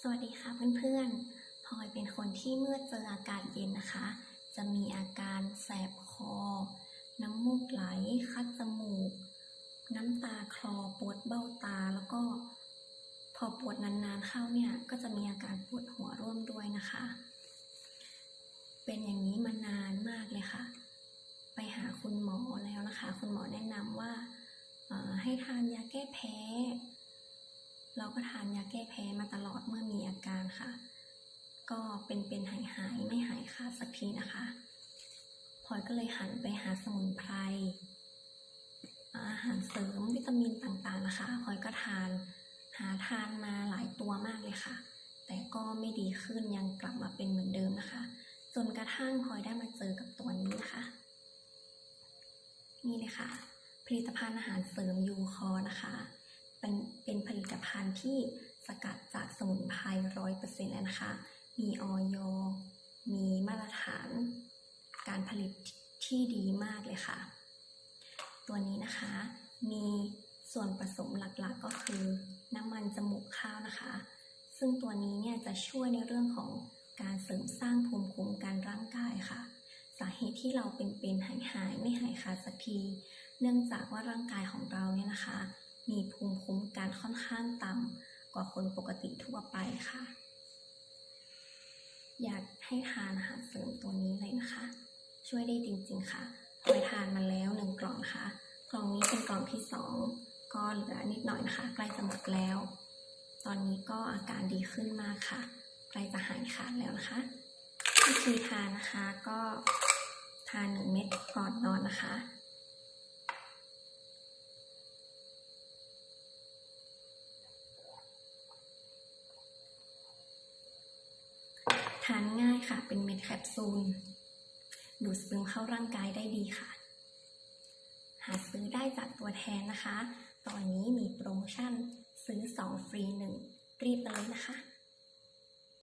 สวัสดีค่ะเพื่อนๆพลอยเป็นคนที่เมื่อเจออากาศเย็นนะคะ จะมีอาการแสบคอ น้ำมูกไหล คัดจมูก น้ำตาคลอปวดเบ้าตาแล้วก็พอปวดนานๆเข้าเนี่ยก็จะมีอาการปวดหัวร่วมด้วยนะคะ เป็นอย่างนี้มานานมากเลยค่ะ ไปหาคุณหมอแล้วนะคะ คุณหมอแนะนำว่าให้ทานยาแก้แพ้ เราก็ทานยาแก้แพ้มาตล ก็เป็นเป็นหายหายๆไม่หายขาดสักทีนะคะพลอยก็เลยหันไปหาสมุนไพรอาหารเสริมวิตามินต่างๆนะคะพลอยก็ทาน หาทานมาหลายตัวมากเลยค่ะ แต่ก็ไม่ดีขึ้นยังกลับมาเป็นเหมือนเดิมนะคะ จนกระทั่งพลอยได้มาเจอกับตัวนี้นะคะ นี่เลยค่ะ ผลิตภัณฑ์อาหารเสริมยูคอนะคะ เป็นเป็นผลิตภัณฑ์ที่สกัดจากสมุนไพรร้อยเปอร์เซ็นต์แล้วนะคะ มีออยมีมาตรฐาน การผลิตที่ดีมากเลยค่ะ ตัวนี้นะคะ มีส่วนผสมหลักๆก็คือน้ำมันจมูกข้าวนะคะ ซึ่งตัวนี้เนี่ยจะช่วยในเรื่องของการเสริมสร้างภูมิคุ้มกันร่างกายค่ะ สาเหตุที่เราเป็นเป็นหายหายไม่หายขาดสักที เนื่องจากว่าร่างกายของเราเนี่ยนะคะ มีภูมิคุ้มกันค่อนข้างต่ำกว่าคนปกติทั่วไปค่ะ อยากให้ทานอาหารเสริมตัวนี้เลยนะคะ ช่วยได้จริงๆค่ะพอยทานมาแล้วหนึ่งกล่องนะคะกล่องนี้เป็นกล่องที่สองก็เหลือนิดหน่อยนะคะ ใกล้จะหมดแล้ว ตอนนี้ก็อาการดีขึ้นมากค่ะ ใกล้จะหายขาดแล้วนะคะวิธีทานนะคะก็ทานหนึ่งเม็ดก่อนนอนนะคะ ทานง่ายค่ะ เป็นเม็ดแคปซูล ดูดซึมเข้าร่างกายได้ดีค่ะ หาซื้อได้จากตัวแทนนะคะ ตอนนี้มีโปรโมชั่นซื้อ 2 ฟรี 1 รีบไปเลยนะคะ